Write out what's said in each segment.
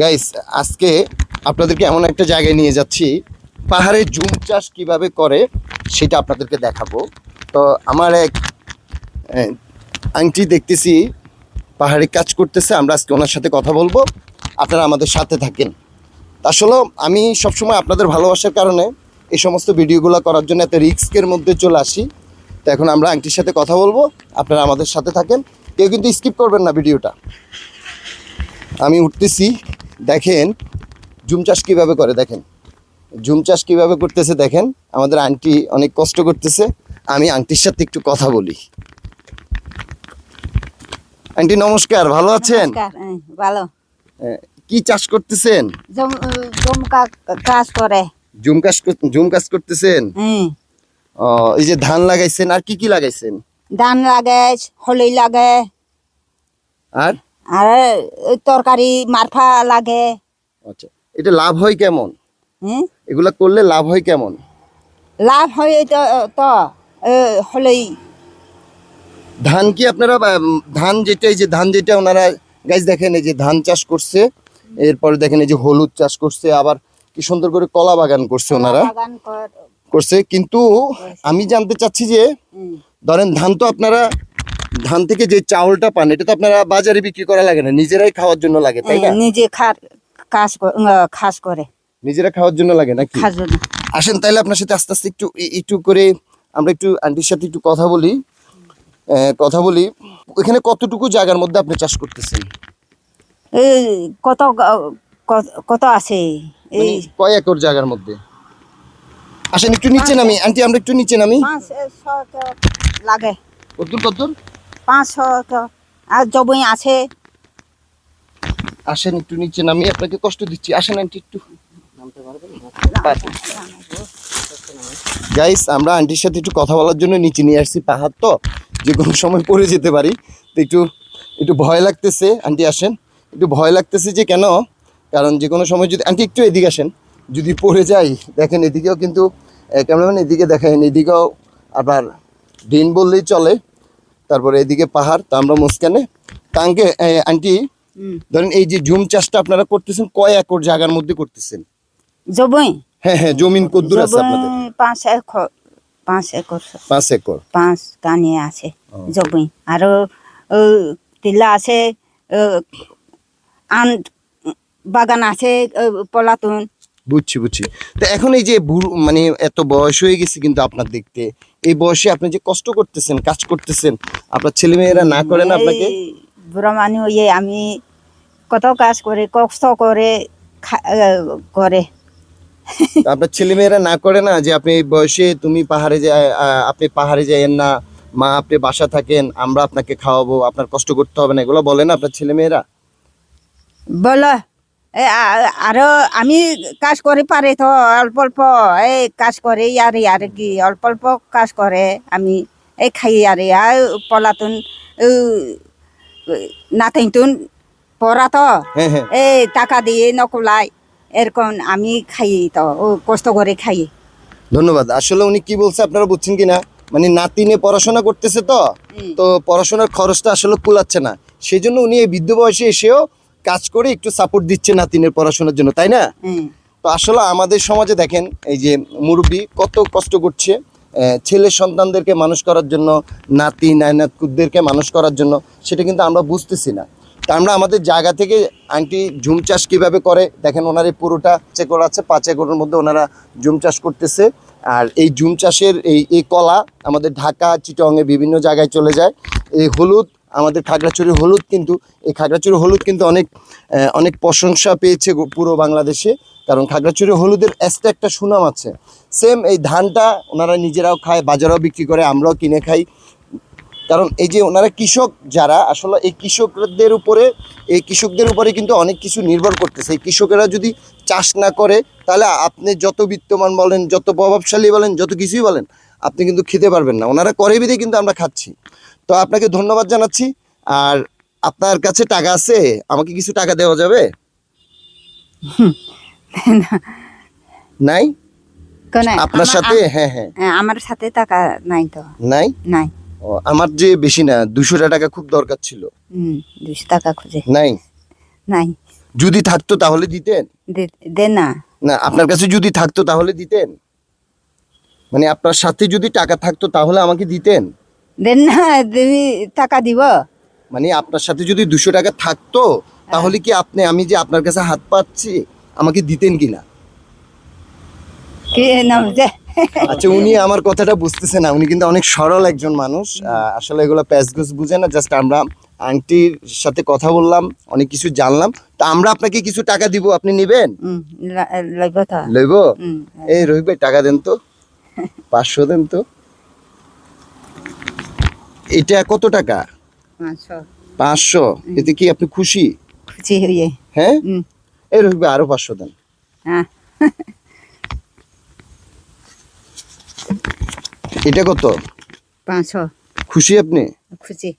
Guys আজকে আপনাদেরকে এমন একটা জায়গায় নিয়ে যাচ্ছি। পাহাড়ে জুম চাষ কীভাবে করে সেটা আপনাদেরকে দেখাবো। তো আমার এক আংটি দেখতেছি, পাহাড়ে কাজ করতেছে, আমরা আজকে ওনার সাথে কথা বলব। আপনারা আমাদের সাথে থাকেন। আসলে আমি সবসময় আপনাদের ভালোবাসার কারণে এই সমস্ত ভিডিওগুলো করার জন্য এত রিস্কের মধ্যে চলে আসি। তো এখন আমরা আংটির সাথে কথা বলব, আপনারা আমাদের সাথে থাকেন। কেউ কিন্তু স্কিপ করবেন না ভিডিওটা। আমি উঠতেছি দেখেন জুম চাষ কীভাবে করে দেখেন? জুম চাষ কীভাবে করতেছে দেখেন আমাদের আন্টি অনেক কষ্ট করতেছে আমি আন্টির সাথে একটু কথা বলি। আন্টি নমস্কার ভালো আছেন? ভালো। কি চাষ করতেছেন? জম কাজ করে। জুম কাজ জুম কাজ করতেছেন? হ্যাঁ। ও, এই যে ধান লাগাইছেন আর কি কি লাগাইছেন? ধান লাগে হলি লাগে। আর? আর এই তরকারি মারফা লাগে। আচ্ছা এটা লাভ হয় কেমন? হ্যাঁ? এগুলা করলে লাভ হয় কেমন? লাভ হয় তো তো এ, হলি ধান কি আপনারা ধান যেটা এই যে ধান যেটা ওনারা গাছ দেখেন এই যে ধান চাষ করছে এরপরে দেখেন এই যে হলুদ চাষ করছে আবার কি সুন্দর করে কলা বাগান করছে ওনারা। করছে কিন্তু আমি জানতে চাচ্ছি যে ধরেন ধান তো আপনারা ধান থেকে যে চাউলটা পান এটা তো আপনারা বাজারে বিক্রি করা লাগে না নিজেরাই খাওয়ার জন্য লাগে তাই না? হ্যাঁ, নিজে কাজ খাস করে। নিজেরা খাওয়ার জন্য লাগে নাকি? আসেন তাহলে আপনার সাথে আস্তে আস্তে একটু একটু করে আমরা একটু আন্টির সাথে একটু কথা বলি। কথা বলি। এখানে কতটুকু জায়গার মধ্যে আপনি চাষ করতেছেন? এই কত কত- আছে? এই মানে কয় একর জায়গার মধ্যে? আসেন একটু নিচে নামি। আন্টি আমরা একটু নিচে নামি। লাগে। কতদূর কতদূর? পাঁচ ছয় আর জবই আছে। আসেন একটু নিচে নামি, আপনাকে কষ্ট দিচ্ছি। আসেন আন্টি একটু। গাইস আমরা আন্টির সাথে একটু কথা বলার জন্য নিচে নিয়ে আসছি পাহাড় তো, যে কোনো সময় পড়ে যেতে পারি। তো একটু একটু ভয় লাগতেছে। আন্টি আসেন। একটু ভয় লাগতেছে যে কেন? কারণ যে কোনো সময় যদি, আন্টি একটু এদিকে আসেন। যদি পড়ে যাই, দেখেন এদিকেও কিন্তু ক্যামেরাম্যান এদিকে দেখেন এদিকেও আবার দিন বললেই চলে। তারপরে এদিকে পাহাড় তা আমরা মুস্কানে। তাঙ্কে আন্টি। ধরেন এই যে জুম চাষটা আপনারা করতেছেন কয় একর জায়গার মধ্যে করতেছেন? জবই হ্যাঁ হ্যাঁ জমিন কদ্দুর আছে আপনাদের। পাঁচ একর পাঁচ একর। পাঁচ একর। পাঁচ কানে আছে। জবই আর তিলা আছে আন বাগান আছে পলাতুন। বুঝছি বুঝছি। তো এখন এই যে বুড়ো মানে এত বয়স হয়ে গেছে কিন্তু আপনার দেখতে এই বয়সে আপনি যে কষ্ট করতেছেন কাজ করতেছেন আপনার ছেলে মেয়েরা না করে না আপনাকে? বুড়ো মানুষ ইয়ে আমি কত কাজ করে কষ্ট করে করে। আপনার ছেলে মেয়েরা না করে না যে আপনি এই বয়সে তুমি পাহাড়ে যায় আপনি পাহাড়ে যাইয়েন না মা আপনি বাসা থাকেন আমরা আপনাকে খাওয়াবো আপনার কষ্ট করতে হবে না এগুলো বলে না আপনার ছেলে মেয়েরা বলো। আরও আমি কাজ করে পারে তো অল্প অল্প এই কাজ করে ইয়ার আর কি অল্প অল্প কাজ করে আমি এই খাই আর আর পলাতুন নাতিনতুন পড়া তো হ্যাঁ হ্যাঁ। এই টাকা দিয়ে নকলাই এরকম আমি খাই তো ও কষ্ট করে খাই। ধন্যবাদ। আসলে উনি কি বলছে আপনারা বুঝছেন কি না মানে নাতিনে পড়াশোনা করতেছে তো তো পড়াশোনার খরচটা আসলে কুলাচ্ছে না। সেই জন্য উনি এই বৃদ্ধ বয়সে এসেও কাজ করে একটু সাপোর্ট দিচ্ছে নাতিনের পড়াশোনার জন্য তাই না? তো আসলে আমাদের সমাজে দেখেন এই যে মুরব্বী কত কষ্ট করছে ছেলে সন্তানদেরকে মানুষ করার জন্য নাতি নায়নাতকুদেরকে মানুষ করার জন্য সেটা কিন্তু আমরা বুঝতেছি না। তা আমরা আমাদের জায়গা থেকে আন্টি ঝুম চাষ কীভাবে করে দেখেন ওনার এই পুরোটা পাঁচ একর আছে পাঁচ একরের মধ্যে ওনারা জুম চাষ করতেছে। আর এই ঝুম চাষের এই এই কলা আমাদের ঢাকা চিটংয়ে বিভিন্ন জায়গায় চলে যায়। এই হলুদ আমাদের খাগড়াছড়ি হলুদ কিন্তু, এই খাগড়াছড়ি হলুদ কিন্তু অনেক অনেক প্রশংসা পেয়েছে পুরো বাংলাদেশে। কারণ খাগড়াছড়ি হলুদের এক্সট্রা একটা সুনাম আছে। সেম এই ধানটা ওনারা নিজেরাও খায়, বাজারেও বিক্রি করে, আমরাও কিনে খাই। কারণ এই যে ওনারা কৃষক যারা, আসলে এই কৃষকদের উপরে, এই কৃষকদের উপরে কিন্তু অনেক কিছু নির্ভর করতেছে। এই কৃষকেরা যদি চাষ না করে, তাহলে আপনি যত বিত্তমান বলেন, যত প্রভাবশালী বলেন, যত কিছুই বলেন আপনি কিন্তু খেতে পারবেন না। ওনারা করে বিধে কিন্তু আমরা খাচ্ছি। তো আপনাকে ধন্যবাদ জানাচ্ছি। আর আপনার কাছে টাকা আছে? আমাকে কিছু টাকা দেওয়া যাবে? নাই? আপনার সাথে? হ্যাঁ হ্যাঁ। আ- আমার সাথে টাকা নাই তো। নাই? নাই। ও, আমার যে বেশি না দুশোটা টাকা খুব দরকার ছিল। হুম দুশো টাকা খুঁজে। নাই? নাই। যদি থাকতো তাহলে দিতেন? দে না। না আপনার কাছে যদি থাকতো তাহলে দিতেন? মানে আপনার সাথে যদি টাকা থাকতো তাহলে আমাকে দিতেন? দেন না তুমি টাকা দিব। মানে আপনার সাথে যদি দুশো টাকা থাকতো তাহলে কি আপনি আমি যে আপনার কাছে হাত পাচ্ছি আমাকে দিতেন কিনা কি নাম যে? আচ্ছা উনি আমার কথাটা বুঝতেছে না। উনি কিন্তু অনেক সরল একজন মানুষ। আসলে এগুলো প্যাচগুস বুঝে না জাস্ট আমরা আন্টির সাথে কথা বললাম অনেক কিছু জানলাম। তা আমরা আপনাকে কিছু টাকা দিব আপনি নেবেন? লইব লইব? এই রহিব টাকা দেন তো। পাঁচশো দেন তো। এটা কত টাকা? পাঁচশো। এতে কি আপনি খুশি? হ্যাঁ? এই রহিব আরও পাঁচশো দেন। এটা কত? পাঁচশো। খুশি আপনি? খুশি।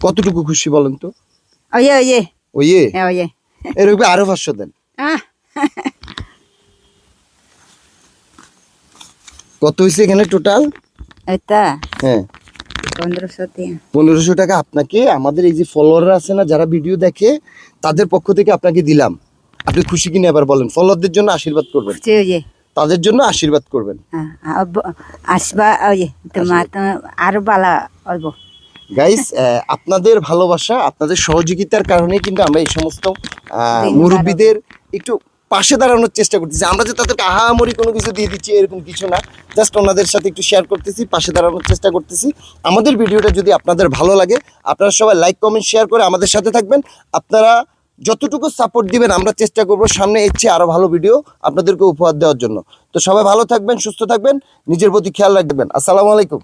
কতটুকু খুশি বলেন তো? ওয়ে ওয়ে হ্যাঁ এই রহিব ভাই আরও পাঁচশো দেন। কত হয়েছে এখানে টোটাল এটা? হ্যাঁ। পনেরোশো টাকা আপনাকে আমাদের এই যে ফলোয়াররা আছে না যারা ভিডিও দেখে তাদের পক্ষ থেকে আপনাকে দিলাম। আপনি খুশি কিনা এবার বলেন? ফলোয়ারদের জন্য আশীর্বাদ করবেন। তাদের জন্য আশীর্বাদ করবেন। হ্যাঁ আরও বালা গাইস আপনাদের ভালোবাসা আপনাদের সহযোগিতার কারণে কিন্তু আমরা এই সমস্ত মুরব্বীদের একটু পাশে দাঁড়ানোর চেষ্টা করতেছি। আমরা যে তাদেরকে আহামরি কোনো কিছু দিয়ে দিচ্ছি, এরকম কিছু না। জাস্ট ওনাদের সাথে একটু শেয়ার করতেছি, পাশে দাঁড়ানোর চেষ্টা করতেছি। আমাদের ভিডিওটা যদি আপনাদের ভালো লাগে, আপনারা সবাই লাইক কমেন্ট শেয়ার করে আমাদের সাথে থাকবেন। আপনারা যতটুকু সাপোর্ট দিবেন, আমরা চেষ্টা করব সামনে এর আরও ভালো ভিডিও আপনাদেরকে উপহার দেওয়ার জন্য। তো সবাই ভালো থাকবেন, সুস্থ থাকবেন, নিজের প্রতি খেয়াল রাখবেন। আসসালামু আলাইকুম।